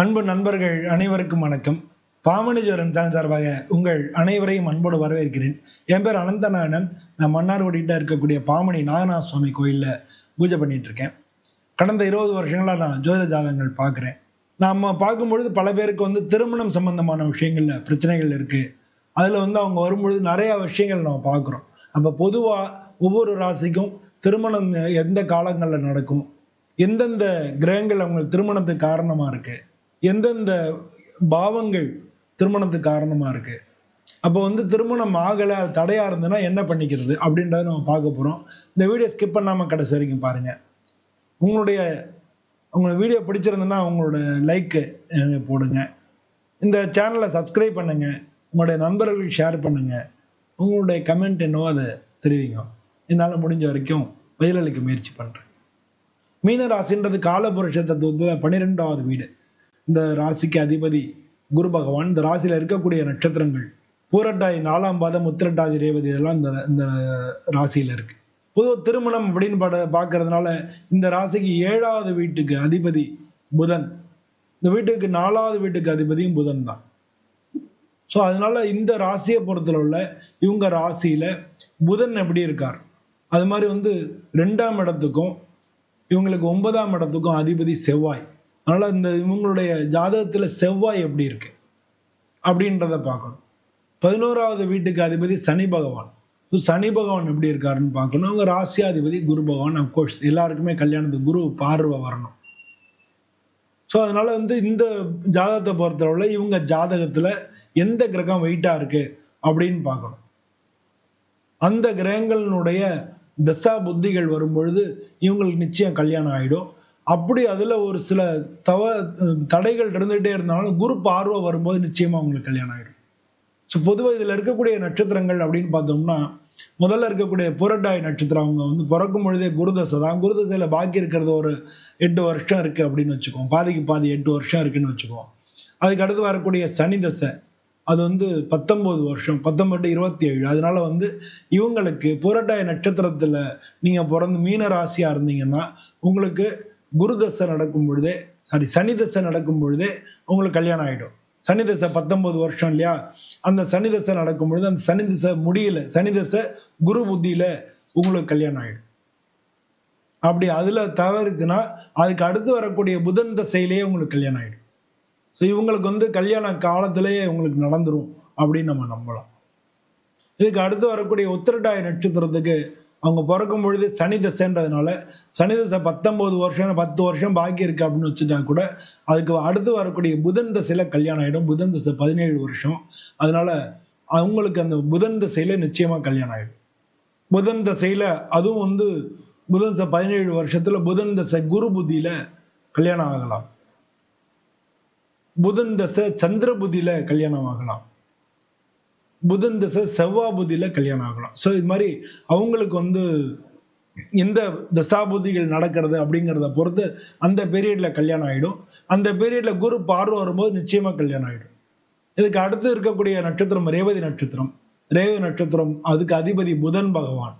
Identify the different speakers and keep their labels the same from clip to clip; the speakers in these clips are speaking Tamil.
Speaker 1: அன்பு நண்பர்கள் அனைவருக்கும் வணக்கம். பாமணி சேனல் சார்பாக உங்கள் அனைவரையும் அன்போடு வரவேற்கிறேன். என் பேர் அனந்தநாதன் நான் மன்னார்குடிகிட்ட இருக்கக்கூடிய பாமணி நாகநாத சுவாமி கோயிலில் பூஜை பண்ணிட்டு இருக்கேன். கடந்த இருபது வருஷங்களாக நான் ஜோதிட ஜாதகங்கள் பார்க்குறேன். நம்ம பார்க்கும்பொழுது பல பேருக்கு வந்து திருமணம் சம்பந்தமான விஷயங்களில் பிரச்சனைகள் இருக்குது அதில் வந்து அவங்க வரும்பொழுது நிறையா விஷயங்கள் நம்ம பார்க்குறோம். அப்போ பொதுவாக ஒவ்வொரு ராசிக்கும் திருமணம் எந்த காலங்களில் நடக்கும்? எந்தெந்த கிரகங்கள் அவங்க திருமணத்துக்கு காரணமாக இருக்குது எந்தெந்த பாவங்கள் திருமணத்துக்கு காரணமாக இருக்குது அப்போ வந்து திருமணம் ஆகலை அது தடையாக இருந்ததுன்னா என்ன பண்ணிக்கிறது அப்படின்றத நம்ம பார்க்க போகிறோம் இந்த வீடியோ ஸ்கிப் பண்ணாமல் கடைசி வரைக்கும் பாருங்கள் உங்களுடைய உங்கள் வீடியோ பிடிச்சிருந்ததுன்னா உங்களோட லைக்கு போடுங்க. இந்த சேனலை சப்ஸ்கிரைப் பண்ணுங்கள் உங்களுடைய நண்பர்களுக்கு ஷேர் பண்ணுங்கள் உங்களுடைய கமெண்ட் என்னவோ அதை தெரிவிங்க. என்னால் முடிஞ்ச வரைக்கும் பதிலளிக்க முயற்சி பண்ணுறேன் மீனராசின்றது காலபுருஷ தத்துவத்தில் பன்னிரெண்டாவது வீடு. இந்த ராசிக்கு அதிபதி குரு பகவான் இந்த ராசியில் இருக்கக்கூடிய நட்சத்திரங்கள் பூரட்டாய் நாலாம் பாதம் உத்திரட்டாதி ரேவதி இதெல்லாம் இந்த இந்த ராசியில் இருக்கு. பொதுவாக திருமணம் அப்படின்னு பட பார்க்கறதுனால இந்த ராசிக்கு ஏழாவது வீட்டுக்கு அதிபதி புதன். இந்த வீட்டுக்கு நாலாவது வீட்டுக்கு அதிபதியும் புதன் தான். ஸோ அதனால இந்த ராசியை உள்ள இவங்க ராசியில புதன் எப்படி இருக்கார்? அது மாதிரி வந்து ரெண்டாம் இடத்துக்கும் இவங்களுக்கு ஒன்பதாம் இடத்துக்கும் அதிபதி செவ்வாய். அதனால இந்த இவங்களுடைய ஜாதகத்துல செவ்வாய் எப்படி இருக்கு? அப்படின்றத பார்க்கணும். பதினோராவது வீட்டுக்கு அதிபதி சனி பகவான். சனி பகவான் எப்படி இருக்காருன்னு பார்க்கணும். அவங்க ராசியாதிபதி குரு பகவான் அப்கோர்ஸ் எல்லாருக்குமே கல்யாணத்துக்கு குரு பார்வை வரணும். ஸோ அதனால வந்து இந்த ஜாதகத்தை பொறுத்தளவில் இவங்க ஜாதகத்துல எந்த கிரகம் வெயிட்டா இருக்கு அப்படின்னு பார்க்கணும். அந்த கிரகங்களினுடைய தசா புத்திகள் வரும்பொழுது இவங்களுக்கு நிச்சயம் கல்யாணம் ஆகிடும் அப்படி அதில் ஒரு சில தவ தடைகள் இருந்துகிட்டே இருந்தாலும் குரூப் ஆர்வம் வரும்போது நிச்சயமாக அவங்களுக்கு கல்யாணம் ஆயிடும். ஸோ பொதுவாக இதில் இருக்கக்கூடிய நட்சத்திரங்கள் அப்படின்னு பார்த்தோம்னா முதல்ல இருக்கக்கூடிய புரட்டாய் நட்சத்திரம் அவங்க வந்து பிறக்கும் பொழுதே குருதசை தான். குருதசையில் பாக்கி இருக்கிறது ஒரு எட்டு வருஷம் இருக்குது அப்படின்னு வச்சுக்குவோம் பாதிக்கு பாதி எட்டு வருஷம் இருக்குன்னு வச்சுக்குவோம் அதுக்கு அடுத்து வரக்கூடிய சனி தசை அது வந்து பத்தொம்போது வருஷம் பத்தொம்பது இருபத்தி ஏழு அதனால வந்து இவங்களுக்கு புரட்டாய நட்சத்திரத்தில் நீங்கள் பிறந்து மீன ராசியாக இருந்தீங்கன்னா உங்களுக்கு குரு தசை நடக்கும் பொழுதே சாரி சனி தசை நடக்கும் பொழுதே உங்களுக்கு கல்யாணம் ஆகிடும் சனி தசை பத்தொன்பது வருஷம் இல்லையா? அந்த சனி தசை நடக்கும் பொழுது அந்த சனி தசை முடியல சனி தசை குரு புத்தியில உங்களுக்கு கல்யாணம் ஆகிடும் அப்படி அதுல தவறுதுன்னா அதுக்கு அடுத்து வரக்கூடிய புதன் தசையிலேயே உங்களுக்கு கல்யாணம் ஆகிடும் ஸோ இவங்களுக்கு வந்து கல்யாண காலத்திலேயே உங்களுக்கு நடந்துரும் அப்படின்னு நம்ம நம்பலாம். இதுக்கு அடுத்து வரக்கூடிய உத்திரட்டாய நட்சத்திரத்துக்கு அவங்க பிறக்கும் பொழுது சனி தசைன்றதுனால சனி தசை பத்தொம்போது வருஷம் பத்து வருஷம் பாக்கி இருக்கு அப்படின்னு வச்சுட்டா கூட அதுக்கு அடுத்து வரக்கூடிய புதன் தசையில கல்யாணம் ஆகிடும் புதன் தசை பதினேழு வருஷம். அதனால அவங்களுக்கு அந்த புதன் தசையில நிச்சயமா கல்யாணம் ஆகிடும் புதன் தசையில அதுவும் வந்து புதன் தசை பதினேழு வருஷத்துல புதன் தசை குரு புத்தியில கல்யாணம் ஆகலாம். புதன் தசை சந்திர புத்தியில கல்யாணம் ஆகலாம். புதன் தசை செவ்வாய் புத்தியில கல்யாணம் ஆகலாம் ஸோ இது மாதிரி அவங்களுக்கு வந்து எந்த தசாபுதிகள் நடக்கிறது அப்படிங்கிறத பொறுத்து அந்த பீரியட்ல கல்யாணம் ஆகிடும் அந்த பீரியட்ல குரு பார்வை வரும்போது நிச்சயமா கல்யாணம் ஆகிடும் இதுக்கு அடுத்து இருக்கக்கூடிய நட்சத்திரம் ரேவதி நட்சத்திரம். ரேவதி நட்சத்திரம் அதுக்கு அதிபதி புதன் பகவான்.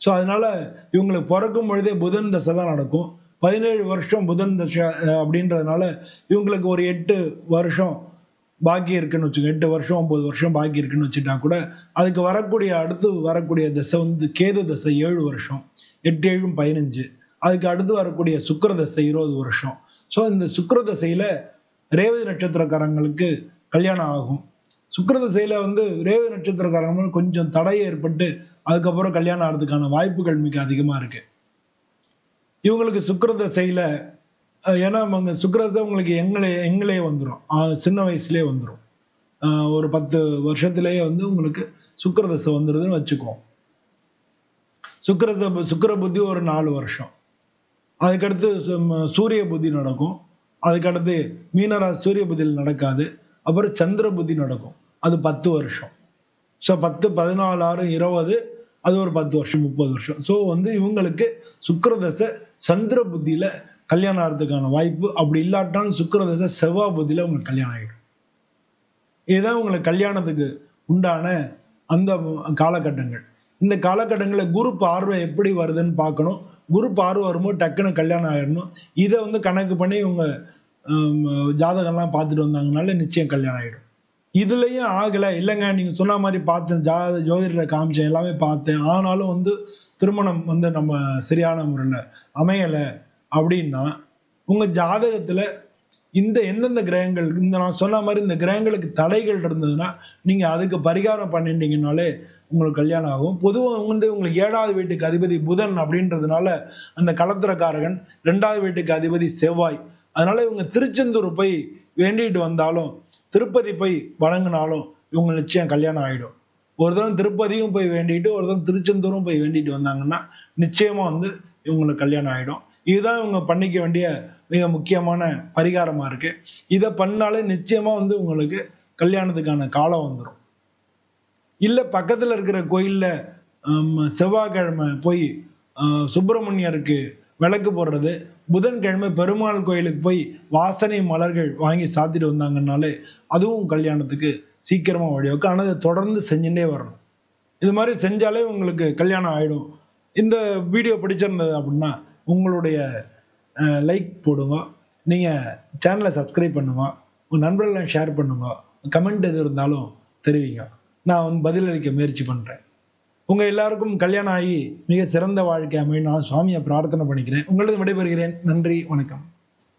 Speaker 1: ஸோ அதனால இவங்களுக்கு பிறக்கும் பொழுதே புதன் தசை தான் நடக்கும். பதினேழு வருஷம் புதன் தசை அப்படின்றதுனால இவங்களுக்கு ஒரு எட்டு வருஷம் பாக்கி இருக்குன்னு வச்சுக்கோங்க எட்டு வருஷம் ஒன்பது வருஷம் பாக்கி இருக்குன்னு வச்சுட்டா கூட அதுக்கு வரக்கூடிய அடுத்து வரக்கூடிய தசை வந்து கேது தசை ஏழு வருஷம் எட்டு ஏழும் பதினஞ்சு. அதுக்கு அடுத்து வரக்கூடிய சுக்கிர தசை இருபது வருஷம். ஸோ இந்த சுக்கிர தசையில ரேவதி நட்சத்திரக்காரங்களுக்கு கல்யாணம் ஆகும். சுக்கிர தசையில வந்து ரேவதி நட்சத்திரக்காரங்க கொஞ்சம் தடை ஏற்பட்டு அதுக்கப்புறம் கல்யாணம் ஆகிறதுக்கான வாய்ப்புகள் மிக அதிகமாக இருக்குது இவங்களுக்கு சுக்கிர தசையில ஏன்னா அங்கே சுக்கிரதசை உங்களுக்கு எங்களே எங்களே வந்துடும் சின்ன வயசுலேயே வந்துடும் ஒரு பத்து வருஷத்துலேயே வந்து உங்களுக்கு சுக்கரதசை வந்துடுதுன்னு வச்சுக்குவோம். சுக்கிரத சுக்கிர புத்தி ஒரு நாலு வருஷம். அதுக்கடுத்து சு- சூரிய புத்தி நடக்கும். அதுக்கடுத்து மீனராசி சூரிய புத்தியில் நடக்காது. அப்புறம் சந்திர புத்தி நடக்கும். அது பத்து வருஷம். ஸோ பத்து பதினாலு ஆறு இருபது அது ஒரு பத்து வருஷம் முப்பது வருஷம். ஸோ வந்து இவங்களுக்கு சுக்கரதசை சந்திர புத்தியில் கல்யாணம் ஆகிறதுக்கான வாய்ப்பு அப்படி இல்லாட்டாலும் சுக்கரதசை செவ்வாய் புத்தியில உங்களுக்கு கல்யாணம் ஆகிடும் இதுதான் உங்களுக்கு கல்யாணத்துக்கு உண்டான அந்த காலகட்டங்கள். இந்த காலகட்டங்களில் குரு பார்வை எப்படி வருதுன்னு பார்க்கணும். குரு பார்வை வரும்போது டக்குன்னு கல்யாணம் ஆயிடணும். இதை வந்து கணக்கு பண்ணி இவங்க ஜாதகம்லாம் பார்த்துட்டு வந்தாங்கனால நிச்சயம் கல்யாணம் ஆகிடும் இதுலேயும் ஆகலை. இல்லைங்க நீங்கள் சொன்ன மாதிரி பார்த்தேன் ஜா ஜோதிடரை காமிச்சேன் எல்லாமே பார்த்தேன். ஆனாலும் வந்து திருமணம் வந்து நம்ம சரியான முறையில் அமையலை. அப்படின்னா உங்கள் ஜாதகத்தில் இந்த எந்தெந்த கிரகங்கள் இந்த நான் சொன்ன மாதிரி இந்த கிரகங்களுக்கு தடைகள் இருந்ததுன்னா நீங்கள் அதுக்கு பரிகாரம் பண்ணிட்டீங்கனாலே உங்களுக்கு கல்யாணம் ஆகும். பொதுவாக வந்து உங்களுக்கு ஏழாவது வீட்டுக்கு அதிபதி புதன் அப்படின்றதுனால அந்த களத்திரக்காரகன் ரெண்டாவது வீட்டுக்கு அதிபதி செவ்வாய். அதனால இவங்க திருச்செந்தூர் போய் வேண்டிட்டு வந்தாலும் திருப்பதி போய் வணங்கினாலும் இவங்க நிச்சயம் கல்யாணம் ஆகிடும் ஒரு தரம் திருப்பதியும் போய் வேண்டிட்டு ஒரு தரம் திருச்செந்தூரும் போய் வேண்டிட்டு வந்தாங்கன்னா நிச்சயமா வந்து இவங்களுக்கு கல்யாணம் ஆகிடும் இதுதான் இவங்க பண்ணிக்க வேண்டிய மிக முக்கியமான பரிகாரமாக இருக்குது இதை பண்ணாலே நிச்சயமாக வந்து உங்களுக்கு கல்யாணத்துக்கான காலம் வந்துடும் இல்லை பக்கத்தில் இருக்கிற கோயிலில் செவ்வாய்க்கிழமை போய் சுப்பிரமணியருக்கு விளக்கு போடுறது புதன்கிழமை பெருமாள் கோயிலுக்கு போய் வாசனை மலர்கள் வாங்கி சாத்திட்டு வந்தாங்கன்னாலே அதுவும் கல்யாணத்துக்கு சீக்கிரமாக வழிவகுக்கும். ஆனால் அதை தொடர்ந்து செஞ்சுட்டே வரணும். இது மாதிரி செஞ்சாலே உங்களுக்கு கல்யாணம் ஆகிடும் இந்த வீடியோ பிடிச்சிருந்தது அப்படின்னா உங்களுடைய லைக் போடுங்க. நீங்கள் சேனலை சப்ஸ்கிரைப் பண்ணுங்க. உங்கள் நண்பர்கள்லாம் ஷேர் பண்ணுங்க. கமெண்ட் எது இருந்தாலும் தெரிவிங்க. நான் வந்து பதிலளிக்க முயற்சி பண்ணுறேன் உங்கள் எல்லாருக்கும் கல்யாணம் ஆகி மிக சிறந்த வாழ்க்கை அமையும் நான் சுவாமியை பிரார்த்தனை பண்ணிக்கிறேன். உங்களது விடைபெறுகிறேன். நன்றி. வணக்கம்.